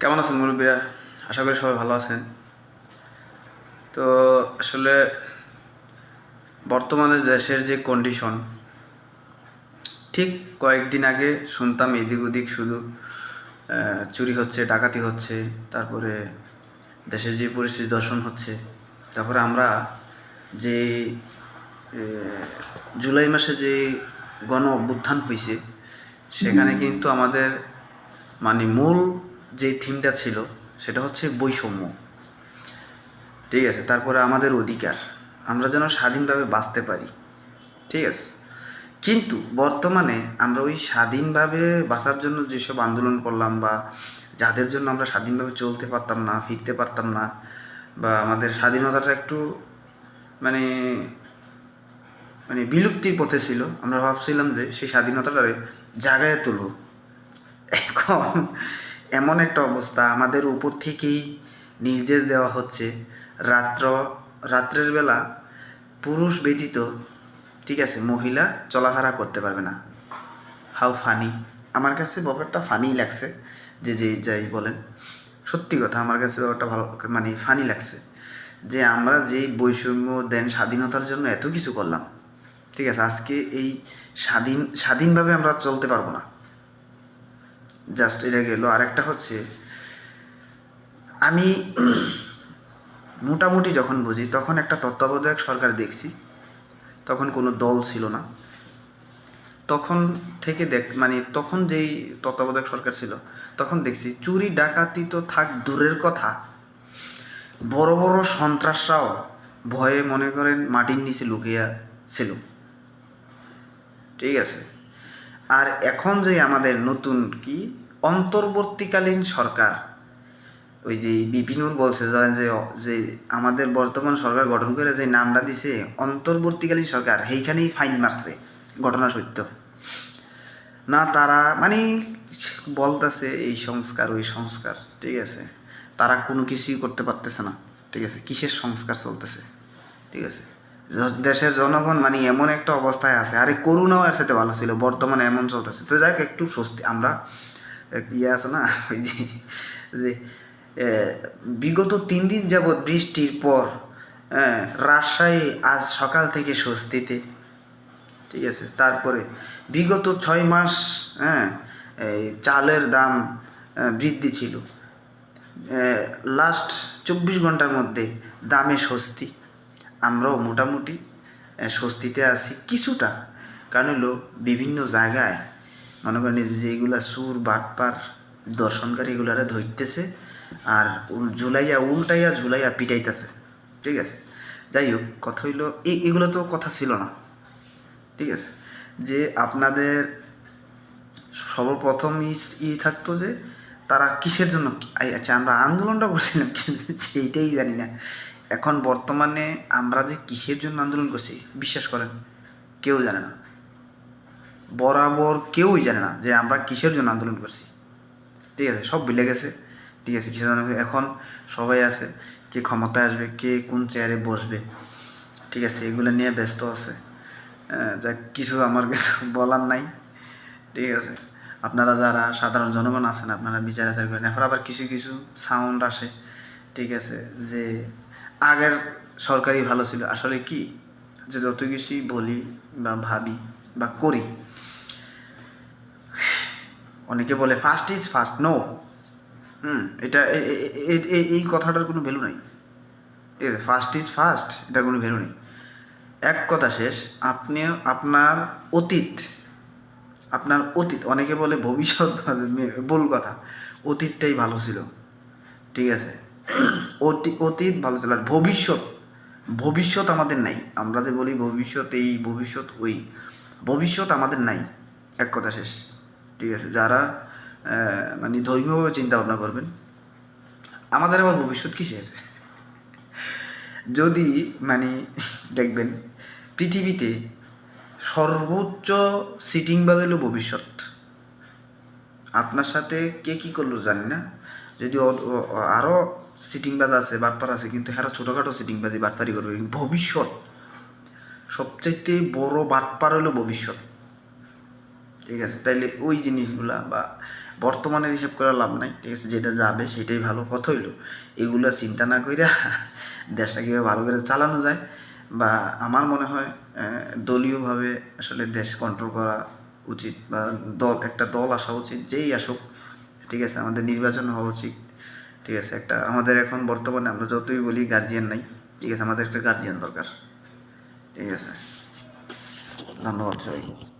কেমন আছেন মুরব্বীরা? আশা করি সবাই ভালো আছেন। তো আসলে বর্তমানে দেশের যে কন্ডিশন ঠিক কয়েকদিন আগে শুনতাম এদিক ওদিক শুধু চুরি হচ্ছে ডাকাতি হচ্ছে তারপরে দেশের যে পরিস্থিতি দর্শন হচ্ছে। তারপরে আমরা যে জুলাই মাসে যে গণ অভ্যুত্থান হয়েছে সেখানে কিন্তু আমাদের মানে মূল যে থিমটা ছিল, সেটা হচ্ছে বৈষম্য। ঠিক আছে? তারপরে আমাদের অধিকার। আমরা যেন স্বাধীনভাবে বাঁচতে পারি। ঠিক আছে? কিন্তু বর্তমানে আমরা ওই স্বাধীনভাবে বাঁচার জন্য যেসব আন্দোলন করলাম বা যাদের জন্য আমরা স্বাধীনভাবে চলতে পারতাম না, ফিরতে পারতাম না, বা আমাদের স্বাধীনতাটা একটু মানে মানে বিলুপ্তির পথে ছিল, আমরা ভাবছিলাম যে সেই স্বাধীনতাটারে জাগায় তুলব। এখন এমন একটা অবস্থা আমাদের উপর থেকেই নির্দেশ দেওয়া হচ্ছে। রাত্র, রাত্রের বেলা পুরুষ ব্যতীত, ঠিক আছে, মহিলা চলাফেরা করতে পারবে না। How funny. আমার কাছে ব্যাপারটা ফানি লাগছে, যে যে, যাই বলেন। সত্যি কথা, আমার কাছে ব্যাপারটা ভালো মানে ফানি লাগছে। যে, আমরা যে বৈষম্য দেন স্বাধীনতার জন্য এত কিছু করলাম, ঠিক আছে, আজকে এই স্বাধীন, স্বাধীনভাবে আমরা চলতে পারব না। জাস্ট এটা গেল। আরেকটা হচ্ছে, আমি মোটামুটি যখন বুঝি, তখন একটা তত্ত্বাবধায়ক সরকার দেখছি, তখন কোনো দল ছিল না। তখন থেকে দেখ মানে তখন যেই তত্ত্বাবধায়ক সরকার ছিল, তখন দেখছি চুরি, ডাকাতি তো থাক দূরের কথা। বড় বড় সন্ত্রাসরাও ভয়ে মনে করেন মাটির নিচে লুকিয়া ছিল। ঠিক আছে? আর এখন যে আমাদের নতুন কি, অন্তর্বর্তীকালীন সরকার। ওই যে বিপিনুর বলছে যে- যে যে আমাদের বর্তমান সরকার গঠন করে যে নামটা দিছে, অন্তর্বর্তীকালীন সরকার, সেইখানেই ফাইন মারছে ঘটনা সত্য। না, তারা মানে বলতেছে এই সংস্কার, ওই সংস্কার, ঠিক আছে? তারা কোনো কিছুই করতে পারতেছে না, ঠিক আছে? কিসের সংস্কার চলতেছে? ঠিক আছে? দেশের জনগণ মানে এমন একটা অবস্থায় আছে। আরে করোনাও এর সাথে ভালো ছিল, বর্তমানে এমন চলতেছে। তো যাক একটু স্বস্তি আমরা ইয়ে আছে না, ওই যে যে বিগত তিন দিন যাবৎ বৃষ্টির পর রাজশাহী আজ সকাল থেকে স্বস্তিতে, ঠিক আছে? তারপরে বিগত ছয় মাস হ্যাঁ চালের দাম বৃদ্ধি ছিল। লাস্ট চব্বিশ ঘণ্টার মধ্যে দামে স্বস্তি। আমরাও মোটামুটি স্বস্তিতে আছি কিছুটা। কারণ হলো বিভিন্ন জায়গায়, মনে করেন যেগুলা সুর, বাটপার দর্শনকারী এগুলারে ধরতেছে আর ঝুলাইয়া, উল্টাইয়া ঝুলাইয়া পিটাইতেছে। ঠিক আছে? যাই হোক, কথা হইল এগুলো তো কথা ছিল না। ঠিক আছে? যে আপনাদের সর্বপ্রথম ই- থাকতো যে তারা কিসের জন্য আচ্ছা আমরা আন্দোলনটা করছিলাম সেইটাই জানি না। এখন বর্তমানে আমরা যে কিসের জন্য আন্দোলন করছি, বিশ্বাস করেন, কেউ জানে না। বরাবর কেউই জানে না যে আমরা কিসের জন্য আন্দোলন করছি। ঠিক আছে, সব ভুলে গেছে। ঠিক আছে কিসের জন্য এখন সবাই আছে, কে ক্ষমতায় আসবে, কে কোন চেয়ারে বসবে। ঠিক আছে, এগুলো নিয়ে ব্যস্ত আছে। যা কিছু আমার কিছু বলার নাই। ঠিক আছে, আপনারা যারা সাধারণ জনগণ আছেন, আপনারা বিচার আচার করেন। এখন আবার কিছু কিছু সাউন্ড আসে। ঠিক আছে, যে আগের সরকারি ভালো ছিল। আসলে কি? যে যত কিছুই বলি বা ভাবি বা করি, অনেকে বলে first is first no hmm, এটা এই কথাটার কোনো ভ্যালু নাই। ঠিক আছে ফার্স্ট ইজ ফার্স্ট এটার কোনো ভ্যালু নেই। এক কথা শেষ, আপনি, আপনার অতীত আপনার অতীত, অনেকে বলে ভবিষ্যৎ, ভুল কথা, অতীতটাই ভালো ছিল। ঠিক আছে অতি, অতীত ভালো আর ভবিষ্যৎ ভবিষ্যৎ আমাদের নাই। আমরা যে বলি ভবিষ্যৎ এই, ভবিষ্যৎ ওই। ভবিষ্যৎ আমাদের নাই। এক কথা শেষ। ঠিক আছে? যারা মানে ধর্মীয়ভাবে চিন্তা ভাবনা করবেন, আমাদের আবার ভবিষ্যৎ কিসের? যদি মানে দেখবেন, পৃথিবীতে সর্বোচ্চ সিটিং বাজ হলো ভবিষ্যৎ। আপনার সাথে কে কি করল জানি না। যদি আরও সিটিংবাজ আছে, বাটপার আছে, কিন্তু হ্যাঁ ছোটোখাটো সিটিংবাজি বাটপারি করবে। ভবিষ্যৎ, সবচাইতে বড় বাটপার হলো ভবিষ্যৎ। ঠিক আছে? তাইলে ওই জিনিসগুলা বা বর্তমানের হিসাব করে লাভ নাই, ঠিক আছে? যেটা যাবে সেটাই ভালো কথা হইল। এগুলো চিন্তা না কইরা দেশটা কীভাবে ভালো করে চালানো যায় বা আমার মনে হয় দলীয়ভাবে আসলে দেশ কন্ট্রোল করা উচিত বা দল, একটা দল আসা উচিত, যেই আসুক। ঠিক আছে, আমাদের নির্বাচন হওয়া উচিত। ঠিক আছে, একটা আমাদের এখন বর্তমানে আমরা যতই বলি গার্জিয়ান নাই, ঠিক আছে, আমাদের একটা গার্জিয়ান দরকার। ঠিক আছে। ধন্যবাদ সবাইকে।